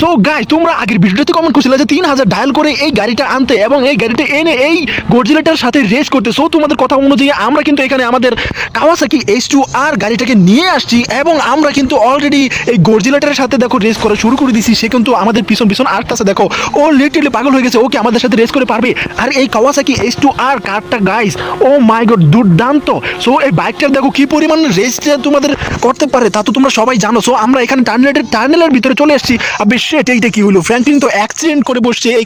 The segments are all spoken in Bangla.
সো গাই তোমরা আগের ভিডিওতে কমেন্ট করছিলে যে তিন হাজার ডায়াল করে এই গাড়িটা আনতে এবং এই গাড়িটা এনে এই গর্জিলাটার সাথে রেস করতে। সো তোমাদের কথা অনুযায়ী আমরা কিন্তু এখানে আমাদের কাওয়াসাকি এইচ টু আর গাড়িটাকে নিয়ে আসছি এবং আমরা কিন্তু অলরেডি এই গর্জিলাটার সাথে দেখো রেস করা শুরু করে দিছি সে কিন্তু আমাদের পিছন পিছন আসতেছে দেখো, ও লিটারলি পাগল হয়ে গেছে। ওকে আমাদের সাথে রেস করে পারবে? আর এই কাওয়াসাকি এইচ টু আর কারটা গাইস ও মাই গড দুর্দান্ত। সো এই বাইকটার দেখো কি পরিমাণ রেসটা তোমাদের করতে পারে তা তো তোমরা সবাই জানো। সো আমরা এখানে টার্নেলের টার্নেলের ভিতরে চলে এসেছি। আর বেশ এইটা কি হলো? ফ্র্যাঙ্কলিন তো অ্যাক্সিডেন্ট করে বসছে এই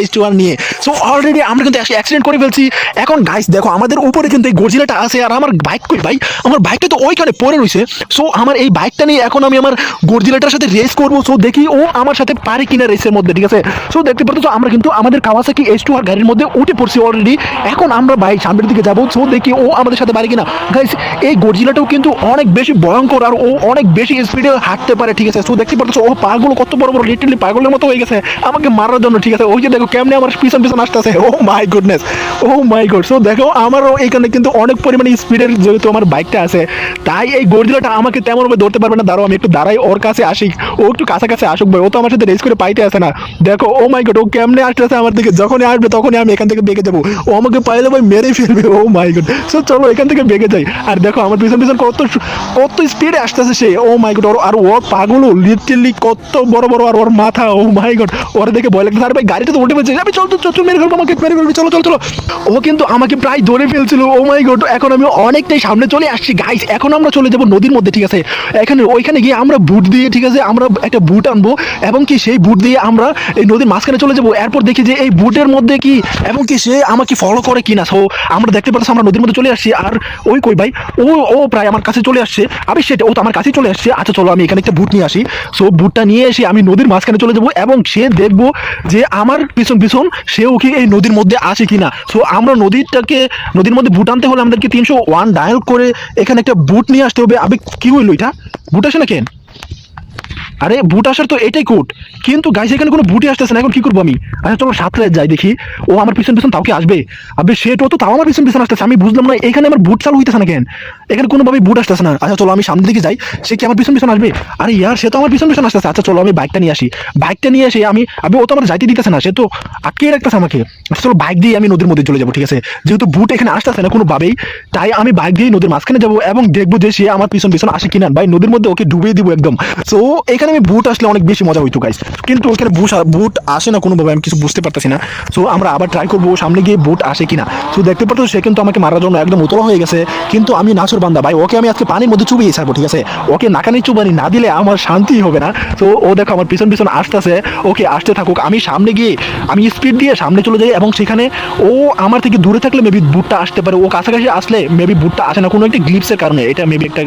এইচ নিয়ে। সো অলরেডি আমরা কিন্তু অ্যাক্সিডেন্ট করে ফেলছি। এখন গাইস দেখো, আমাদের উপরে কিন্তু এই গর্জিলাটা আছে আর আমার বাইক কই? ভাই, আমার বাইকটা তো ওইখানে পড়ে রয়েছে। সো আমার এই বাইকটা নিয়ে এখন আমি আমার গর্জিলাটার সাথে রেস করব। সো দেখি ও আমার সাথে পারে কিনা রেসের মধ্যে, ঠিক আছে? সো দেখতে পাচ্ছ আমরা কিন্তু আমাদের কাওয়াসাকি এইচ গাড়ির মধ্যে উঠে পড়ছি অলরেডি এখন আমরা বাইক সামনের দিকে যাব। সো দেখি ও আমাদের সাথে পারে কিনা। গাইস এই গর্জিলাটাও কিন্তু অনেক বেশি ভয়ঙ্কর আর ও অনেক বেশি স্পিডে হাঁটতে পারে, ঠিক আছে? সো দেখতে পাচ্ছ ও পাগুলো কত বড় লিটারলি পাগলের মতো হয়ে গেছে। আমাকে মারার জন্য, ঠিক আছে? ওই যে দেখো, কেমনে আমার পিছন পিছন আসতেছে। ও my goodness oh my god so দেখো, আমারও এখানে কিন্তু অনেক পরিমাণে স্পিডের যেহেতু আমার বাইকটা আছে, তাই এই গর্জিলাটা আমাকে তেমন ভাবে ধরতে পারবে না। দাঁড়াও, আমি একটু দাঁড়াই, ওর কাছে আসি। ও একটু কাছাকাছি আসুক ভাই, ও তো আমার সাথে রেস করে পাইতে আসে না। দেখো ও মাই গড ও কেমনে আসতেছে আমার দিকে। যখনই আসবে, তখনই আমি এখান থেকে বেঁকে যাব। ও আমাকে পাইলে ভাই মেরেই ফেলবে। ও মাই গড সো চলো, এখান থেকে বেঁকে যাই। আর দেখো, আমার পিছন পিছন কত কত স্পিডে আসতেছে সে। ও মাই গড আর ও পাগল লিটারলি কত বড় বড় আর ওর মাথা, ও মাই গড ওর দেখে ভয় লাগছে। আর ভাই, গাড়িটা তো উঠে ফেলছে। আমি চল চল চল মেরে ফেলব আমাকে, মেরে ফেলবি, চলো চলো চলো। ও কিন্তু আমাকে প্রায় ধরে ফেলছিল। ও মাই গড এখন আমি অনেকটাই সামনে চলে আসছি। গাইস এখন আমরা চলে যাব নদীর মধ্যে, ঠিক আছে? এখানে, ওইখানে গিয়ে আমরা বুট দিয়ে, ঠিক আছে, আমরা একটা বুট আনব এবং কি সেই বুট দিয়ে আমরা এই নদীর মাঝখানে চলে যাব। এরপর দেখি যে এই বুটের মধ্যে কি, এবং কি সে আমাকে ফলো করে কিনা। সো আমরা দেখতে পাচ্ছি আমরা নদীর মধ্যে চলে আসছি। আর ওই কই ভাই, ও ও প্রায় আমার কাছে চলে আসছে। আমি সেটা ও তো আমার কাছেই চলে আসছে। আচ্ছা চলো, আমি এখানে একটা বুট নিয়ে আসি। সো বুটটা নিয়ে এসে আমি নদীর মাঝখানে চলে যাব এবং সে দেখব যে আমার পিছন পিছন সেও কি এই নদীর মধ্যে আসে কিনা। সো আমরা নদীটাকে, নদীর মধ্যে বুট আনতে হলে আমাদেরকে তিনশো ওয়ান ডায়াল করে এখানে একটা বুট নিয়ে আসতে হবে। আমি কি হইল এটা? বুট আসে না কেন আরে বুট আসার তো এটাই কোট কিন্তু গাইস এখানে কোনো বুটই আসতেছে না, এখন কি করব আমি? আচ্ছা চলো সাঁতরে যাই, দেখি। ও আমার পিছন পিছন তাও কি আসবে? আবে, সে তো তাও আমার পিছন পিছন আসতেছে, আমি বুঝলাম না, এখানে আমার বুট চালু হইতেছে না কেন? এখানে কোনোভাবে বুট আসতেছে না। আচ্ছা চলো আমি সামনের দিকে যাই, সে কি আমার পিছন পিছন আসবে? আরে ইয়ার, সে তো আমার পিছন পিছন আসতেছে। আচ্ছা চলো আমি বাইকটা নিয়ে আসি। বাইকটা নিয়ে এসে আমি, আবে, ও তো আমার যাইতে দিতেছে না, সে তো আটকে রাখতেছে আমাকে। আচ্ছা চলো বাইক দিয়ে আমি নদীর মধ্যে চলে যাব, ঠিক আছে? যেহেতু বুট এখানে আসতেছে না কোনোভাবেই, তাই আমি বাইক দিয়ে নদীর মাঝখানে যাব এবং দেখব যে সে আমার পিছন পিছন আসে কিনা। ভাই, নদীর মধ্যে ওকে ডুবিয়ে দিব একদম। সো এখানে আমি বুট আসলে অনেক বেশি মজা হইতো গাইস কিন্তু ওখানে বুট বুট আসে না কোনোভাবে, আমি কিছু বুঝতে পারতেছি না। সো আমরা আবার ট্রাই করব সামনে গিয়ে বুট আসে কিনা। সো দেখতে পাচ্ছ সে কিন্তু আমাকে মারার জন্য একদম উতলা হয়ে গেছে। কিন্তু আমি নাচুর বান্দা, ভাই। ওকে আমি আজকে পানির মধ্যে চুবিয়ে ছাড়বো, ঠিক আছে? ওকে নাকানি চুবানি না দিলে আমার শান্তি হবে না। তো ও দেখো আমার পিছন পিছন আসতেছে। ওকে আসতে থাকুক। আমি সামনে গিয়ে, আমি স্পিড দিয়ে সামনে চলে যাই এবং সেখানে ও আমার থেকে দূরে থাকলে মেবি বুটটা আসতে পারে। ও কাছাকাছি আসলে মেবি বুটটা আসে না। কোনো একটা গ্লিপসের কারণে। এটা মেবি একটা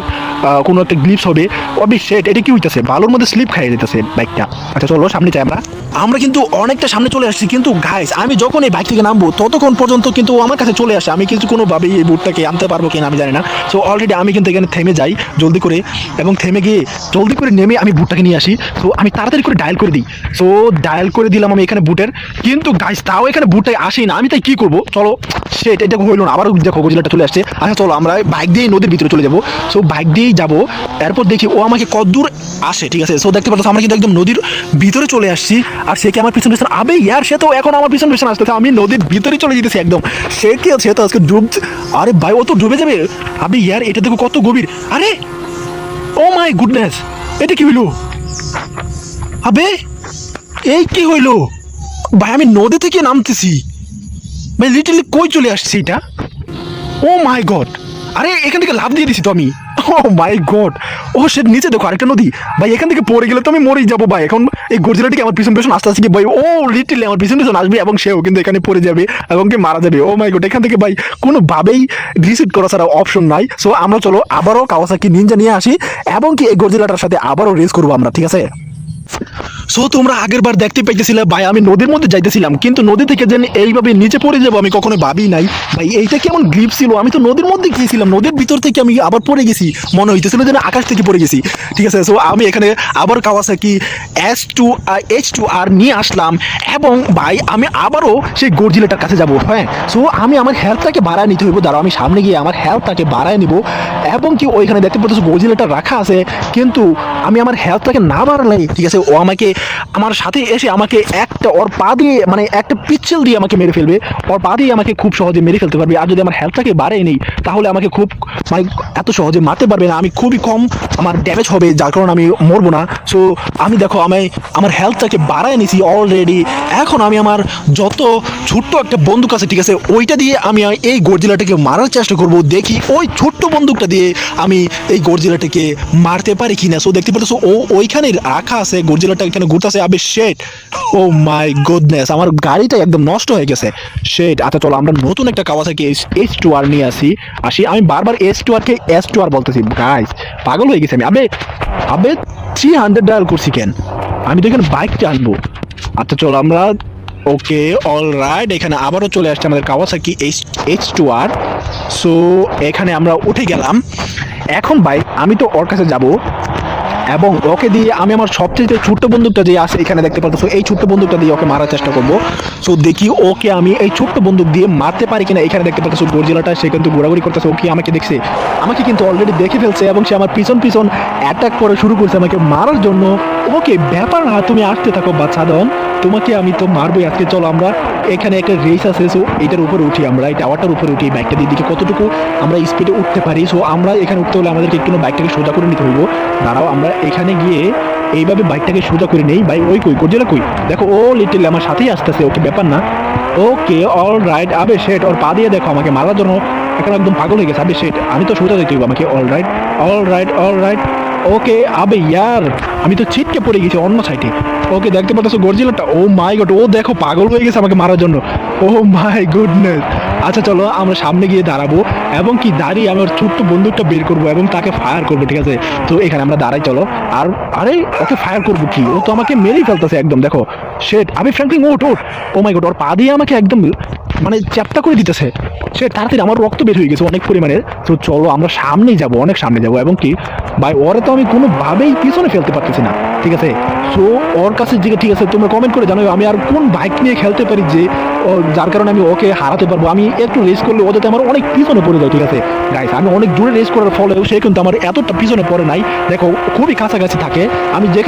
কোনো একটা গ্লিপস হবে। অবি সেট এটা কি হইতেছে? বালুর মধ্যে স্লিপ খাইয়ে দিতেছে বাইকটা। আচ্ছা চলো, সামনে যাই আমরা। আমরা কিন্তু অনেকটা সামনে চলে আসছি, কিন্তু গাইস আমি যখন এই বাইক থেকে নামবো, ততক্ষণ পর্যন্ত কিন্তু আমার কাছে চলে আসে। আমি কিন্তু কোনোভাবেই এই বুটটাকে আনতে পারব কিনা আমি জানি না। সো অলরেডি আমি কিন্তু এখানে থেমে যাই, জলদি করে, এবং থেমে গিয়ে জলদি করে নেমে আমি বুটটাকে নিয়ে আসি। তো আমি তাড়াতাড়ি করে ডায়াল করে দিই। সো ডায়াল করে দিলাম আমি এখানে বুটের কিন্তু গাইস তাও এখানে বুটটাই আসেই না। আমি তাই কি করব? চলো সেট এটা হইল না। আবারও দেখো, গজিলাটা চলে আসছে। আচ্ছা চলো, আমরা বাইক দিয়েই নদীর ভিতরে চলে যাব। সো বাইক দিয়েই যাব। এরপর দেখি ও আমাকে কতদূর আসে, ঠিক আছে? সো দেখতে পাচ্ছ আমরা কিন্তু একদম নদীর ভিতরে চলে আসছি। আর সে কি আমার পিছন পিছন? আবে ইয়ার সে তো এখন আমার পিছন পিছন আসতেছে, আমি নদীর ভিতরে চলে যেতেছি একদম। সে কি, সে তো আজকে ডুব আরে ভাই, ও তো ডুবে যাবে। আবে ইয়ার, এটা দেখো কত গভীর। আরে, ও মাই গুডনেস, এটা কি হইল? আবে, এই কি হইল? ভাই, আমি নদী থেকে নামতেছি। ভাই লিটারলি কই চলে আসছি এটা? Oh my god. আরে, এখান থেকে লাভ দিয়ে দিছি তো আমি। ও মাই গড ও সে নিচে দেখো আরেকটা নদী। ভাই, এখান থেকে পড়ে গেলে তো আমি মরেই যাব, ভাই। এখন এই গর্জিলাটিকে আমার পিছন পিছন আস্তে আস্তে ভাই ও লিটারলি আমার পিছন পিছন আসবে এবং সেও কিন্তু এখানে পড়ে যাবে এবং কি মারা যাবে। ও মাই গড এখান থেকে, ভাই, কোনোভাবেই রিসিভ করা ছাড়া অপশন নাই। সো আমরা চলো আবারও কাওয়াসাকি নিনজা নিয়ে আসি এবং কি এই গর্জিলাটার সাথে আবারও রেস করব আমরা, ঠিক আছে? সো তোমরা আগের বার দেখতে পাইতেছিলে ভাই, আমি নদীর মধ্যে যাইতেছিলাম, কিন্তু নদী থেকে যেন এইভাবে নিচে পড়ে যাব, আমি কখনো ভাবি নাই। ভাই, এইটা কেমন গ্রিপ ছিল? আমি তো নদীর মধ্যে গিয়েছিলাম, নদীর ভিতর থেকে আমি আবার পড়ে গেছি। মনে হইতেছিল যেন আকাশ থেকে পড়ে গেছি। ঠিক আছে সো আমি এখানে আবার Kawasaki S two H two R নিয়ে আসলাম, এবং ভাই, আমি আবারও সেই গর্জিলাটার কাছে যাব হ্যাঁ? সো আমি আমার হেলথটাকে বাড়ায় নিতে হইব, দাঁড়াও, আমি সামনে গিয়ে আমার হেলথটাকে বাড়ায় নিব, এবং কি ওইখানে দেখতে পাচ্ছ গর্জিলাটা রাখা আছে, কিন্তু আমি আমার হেলথটাকে না বাড়ালে, ঠিক আছে ও আমাকে, আমার সাথে এসে আমাকে একটা ওর পা দিয়ে মানে একটা পিচ্ছিল দিয়ে আমাকে মেরে ফেলবে। ওর পা দিয়ে আমাকে খুব সহজে মেরে ফেলতে পারবে। আর যদি আমার হেলথটাকে বাড়িয়ে নেই, তাহলে আমাকে খুব মানে এত সহজে মারতে পারবে না। আমি খুবই কম আমার ড্যামেজ হবে, যার কারণে আমি মরবো না। সো আমি দেখো, আমি আমার হেলথটাকে বাড়ায় নিছি অলরেডি এখন আমি আমার যত ছোট্ট একটা বন্দুক আছে, ঠিক আছে, ওইটা দিয়ে আমি এই গর্জিলাটাকে মারার চেষ্টা করব। দেখি ওই ছোট্ট বন্দুকটা দিয়ে আমি এই গর্জিলাটাকে মারতে পারি কি না সো দেখতে পাচ্ছ, ও ওইখানে রাখা আছে গর্জিলাটা এখানে ঘুরতেছে। আবে শেট ও মাই গুডনেস আমার গাড়িটা একদম নষ্ট হয়ে গেছে। শেট আচ্ছা চলো, আমরা নতুন একটা কাওয়াসাকি এইচ টু আর নিয়ে আসি। আসি, আমি বারবার S two R K S two R বলতেছি। গাইস পাগল হয়ে গেছে আমি। আবে আবে থ্রি হান্ড্রেড ডায়াল করছি কেন? আমি তো এখানে বাইকটা আনব। আচ্ছা চলো, আমরা, ওকে অল রাইট এখানে আবারও চলে আসছে আমাদের Kawasaki H H two R so এখানে আমরা উঠে গেলাম। এখন ভাই, আমি তো ওর কাছে যাব। এবং ওকে দিয়ে আমি আমার সবচেয়ে ছোট্ট বন্দুকটা যে আছে এখানে দেখতে পাচ্ছ এই ছোট্ট বন্দুকটা দিয়ে ওকে মারার চেষ্টা করব। সো দেখি ওকে আমি এই ছোট্ট বন্দুক দিয়ে মারতে পারি কিনা এখানে দেখতে পাচ্ছ গর্জিলাটা সে কিন্তু ঘোরাঘুরি করতেছে ও কি আমাকে দেখছে। আমাকে কিন্তু অলরেডি দেখে ফেলছে এবং সে আমার পিছন পিছন অ্যাটাক করে শুরু করছে আমাকে মারার জন্য। ওকে, ব্যাপার না, তুমি আসতে থাকো, বাচ্চা দন তোমাকে আমি তো মারবোই আজকে, চলো আমরা এখানে একটা রেস আছে সো এটার উপরে উঠি আমরা, এই টাওয়ারটার উপরে উঠি বাইকটা দিয়ে দিকে কতটুকু আমরা স্পিডে উঠতে পারি। সো আমরা এখানে উঠতে হলে আমাদেরকে একটু বাইকটাকে সোজা করে নিতে হইব। দাঁড়াও, আমরা এখানে গিয়ে এইভাবে বাইকটাকে সোজা করে নেই। ভাই, ওই কই? গর্জিলা কই? দেখো, ও লিটিল আমার সাথেই আসতেছে, ওকে ব্যাপার না। ওকে অল রাইট আবে শেট ওর পা দিয়ে দেখো আমাকে মারার জন্য। এখন একদম পাগল হয়ে গেছে, আবে শেট আমি তো সোজা দেখতে আমাকে all right all right all right okay, আবে ইয়ার, আমি তো ছিটকে পড়ে গেছি অন্য সাইডে ওকে দেখতে পাচ্ছ গর্জিলাটা? ও মাই গড ও দেখো পাগল হয়ে গেছে আমাকে মারার জন্য। ও মাই গুডনেস আচ্ছা চলো আমরা সামনে গিয়ে দাঁড়াবো এবং কি দাঁড়িয়ে আমার ছোট্ট বন্দুকটা বের করব এবং তাকে ফায়ার করব, ঠিক আছে? তো এখানে আমরা দাঁড়াই, চলো। আর, আরে, ওকে ফায়ার করব কি? ও তো আমাকে মেরেই ফেলতেছে একদম, দেখো। শেট আমি ফ্র্যাঙ্কলিং ওট ওট ও মাই গড ওর পা দিয়ে আমাকে একদম মানে চ্যাপ্টা করে দিতেছে। সে তাড়াতাড়ি আমার রক্ত বের হয়ে গেছে অনেক পরিমাণে তো চলো আমরা সামনেই যাব, অনেক সামনে যাব। এবং কি, ভাই, ওরে তো আমি কোনোভাবেই পিছনে ফেলতে পারতেছি না। ঠিক আছে? সো ওর কাছে যে ঠিক আছে, তোমরা কমেন্ট করে জানাও আমি আর কোন বাইক নিয়ে খেলতে পারি যে যার কারণে আমি ওকে হারাতে পারব। আমি একটু রেস করলে ওদের আমার অনেক পিছনে পড়ে যায়, ঠিক আছে? গাইস আমি অনেক দূরে রেস করার ফলে সে কিন্তু আমার এতটা পিছনে পড়ে নাই। দেখো খুবই কাছাকাছি থাকে। আমি যে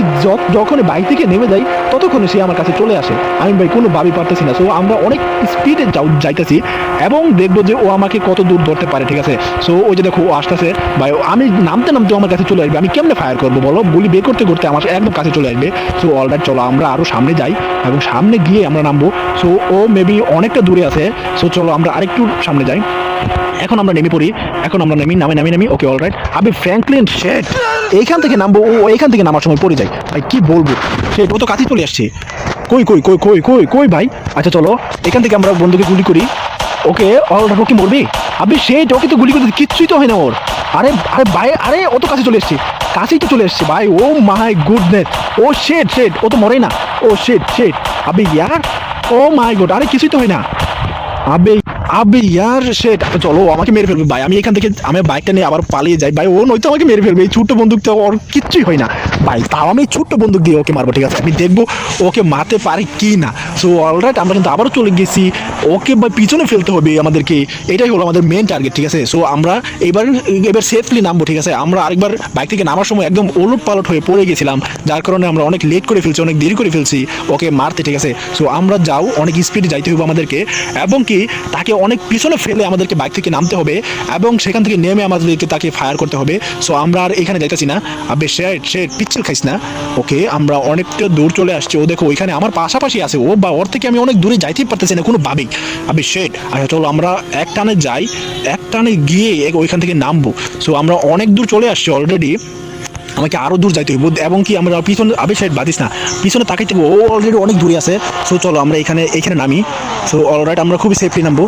যখন বাইক থেকে নেমে যাই, ততক্ষণে সে আমার কাছে চলে আসে। আমি ভাই, কোনোভাবেই পারতেছি না। সো আমরা অনেক স্পিডে যাও যাইতেছি এবং দেখব যে ও আমাকে কত দূর ধরতে পারে, ঠিক আছে? সো ওই যে দেখো, ও আসতেছে, ভাই, আমি নামতে নামতে আমার কাছে চলে আসবে। আমি কেমনে ফায়ার করব বলো? গুলি বের করতে করতে আমার একদম কাছে চলে আসবে। সো অলরাইট চলো, আমরা আরও সামনে যাই এবং সামনে গিয়ে আমরা নামবো। সো ও মেবি অনেকটা দূরে আছে। সো চলো, আমরা আরেকটু সামনে যাই। এখন আমরা নেমে পড়ি। এখন আমরা নেমি, নামে, নামি নামি। ওকে অলরাইট আমি ফ্র্যাঙ্কলিন শেট এইখান থেকে নামবো, ও এইখান থেকে নামার সময় পড়ে যায়। ভাই, কি বলব? শেট ও তো কাছে চলে আসছে। কই কই কই কই কই কই ভাই? আচ্ছা চলো, এখান থেকে আমরা বন্ধুকে গুলি করি। ওকে অলরাইট ও কি মরবে? আপনি সেই ওকে তো গুলি করতে কিচ্ছুই তো হয় না ওর। আরে আরে ভাই, আরে, ও তো কাছে চলে এসছে। কাছেই তো চলে এসছে ভাই, ও মাই গুডনেস ও শেট শেট ও তো মরে না। ও শেট শেট আবে ইয়ার ও মাই গুড আরে, কিছুই তো হয় না। আবে আবে, ইয়ার শেট চলো আমাকে মেরে ফেলবে। ভাই, আমি এখান থেকে আমি বাইকটা নিয়ে আবার পালিয়ে যাই। ভাই, ও নয়তো আমাকে মেরে ফেলবে। এই ছোট্ট বন্দুক তো ওর কিচ্ছুই হয় না। ভাই, তাও আমি ছোট্ট বন্দুক দিয়ে ওকে মারবো, ঠিক আছে? আমি দেখব ওকে মারতে পারে কি না। সো অলরাইট আমরা কিন্তু আবারও চলে গেছি। ওকে বা পিছনে ফেলতে হবে আমাদেরকে। এটাই হলো আমাদের মেন টার্গেট ঠিক আছে? সো আমরা এবার এবার সেফলি নামবো, ঠিক আছে? আমরা আরেকবার বাইক থেকে নামার সময় একদম ওলট পালট হয়ে পড়ে গেছিলাম। যার কারণে আমরা অনেক লেট করে ফেলছি, অনেক দেরি করে ফেলছি ওকে মারতে, ঠিক আছে? সো আমরা যাও, অনেক স্পিডে যাইতে হবে আমাদেরকে। এবং কি, তাকে অনেক পিছনে ফেলে আমাদেরকে বাইক থেকে নামতে হবে এবং সেখান থেকে নেমে আমাদেরকে তাকে ফায়ার করতে হবে। সো আমরা আর এখানে যাইতেছি না। আবে, সে পিচ্ছিল খাইস না। ওকে আমরা অনেকটা দূর চলে আসছি। ও দেখো, ওইখানে আমার পাশাপাশি আছে। ও বা, ওর থেকে আমি অনেক দূরে যাইতেই পারতেছি না কোনো ভাবেই। আবে শেট আচ্ছা চলো, আমরা এক টানে যাই। এক টানে গিয়ে ওইখান থেকে নামবো। সো আমরা অনেক দূর চলে আসছি অলরেডি আমাকে আরও দূর যাইতে হইব। এবং কি আমরা পিছনে, আবে সাইড বাদিস না। পিছনে তাকাইতে ও অলরেডি অনেক দূরে আছে। সো চলো আমরা এখানে এখানে নামি। সো অলরাইট আমরা খুবই সেফলি নামবো।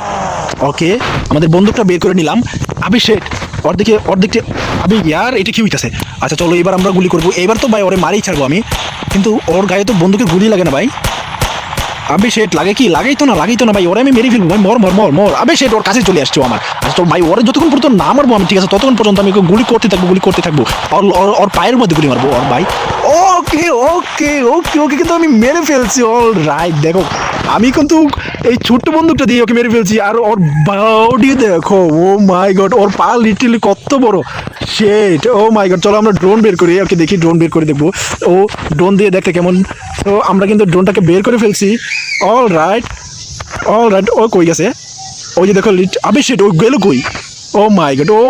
ওকে আমাদের বন্দুকটা বের করে নিলাম। আবে সেট অর্ধেকে, অর্ধেকটা, আবে ইয়ার, এটা কি হইতাছে? আচ্ছা চলো এবার আমরা গুলি করব। এবার তো ভাই ওরে মারেই ছাড়বো আমি। কিন্তু ওর গায়ে তো বন্দুকের গুলি লাগে না ভাই। আবে শেট লাগে কি? লাগাই তো না, লাগেই তো না ভাই, ওরে আমি মেরে ফেলব। ভাই, মর মর মর। মর আবে সেট ওর কাছে চলে আসছো আমার। আচ্ছা তোর ভাই, ওরে যতক্ষণ পর্যন্ত না মারবো আমি, ঠিক আছে, ততক্ষণ পর্যন্ত আমি গুলি করতে থাকব, গুলি করতে থাকব। ওর, ওর- পায়ের মধ্যে গুলি মারবো, ওর ভাই। ওকে ওকে ওকে ওকে কিন্তু আমি মেরে ফেলছি অল রাইট দেখো, আমি কিন্তু এই ছোট্ট বন্দুকটা দিয়ে ওকে মেরে ফেলছি, আর ওর বডি দেখো ও মাই গড ওর পা লিটারলি কত বড় শেট ও মাই গড চলো আমরা ড্রোন বের করি, ওকে দেখি ড্রোন বের করে দেখব, ও ড্রোন দিয়ে দেখতে কেমন, তো আমরা কিন্তু ড্রোনটাকে বের করে ফেলছি অল রাইট অল রাইট ও কই গেছে, ওই যে দেখো লিট আবে সেট ও গেল কই? ও মাই গড ও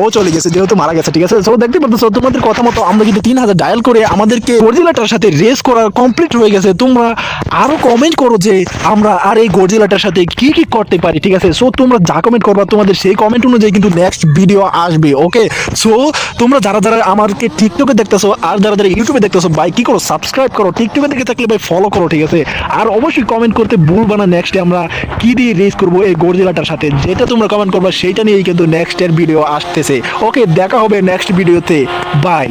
ও চলে গেছে, যেহেতু মারা গেছে, ঠিক আছে? সো দেখতে পাচ্ছ, তোমাদের কথা মতো আমরা কিন্তু তিন হাজার ডায়াল করে আমাদেরকে গর্জিলাটার সাথে রেস করা কমপ্লিট হয়ে গেছে, তোমরা আরও কমেন্ট করো যে আমরা আর এই গর্জিলাটার সাথে কি কি করতে পারি, ঠিক আছে? সো তোমরা যা কমেন্ট করবা, তোমাদের সেই কমেন্ট অনুযায়ী কিন্তু নেক্সট ভিডিও আসবে ওকে সো তোমরা যারা যারা আমাকে টিকটকে দেখতেছো আর যারা যারা ইউটিউবে দেখতেছো, ভাই, কি করো? সাবস্ক্রাইব করো টিকটকে দেখে থাকলে ভাই ফলো করো, ঠিক আছে? আর অবশ্যই কমেন্ট করতে ভুলবা না নেক্সটে আমরা কি দিয়ে রেস করব এই গর্জিলাটার সাথে, যেটা তোমরা কমেন্ট করবা, সেইটা নিয়েই কিন্তু নেক্সট এর ভিডিও আসতেছে। ওকে দেখা হবে নেক্সট ভিডিওতে বাই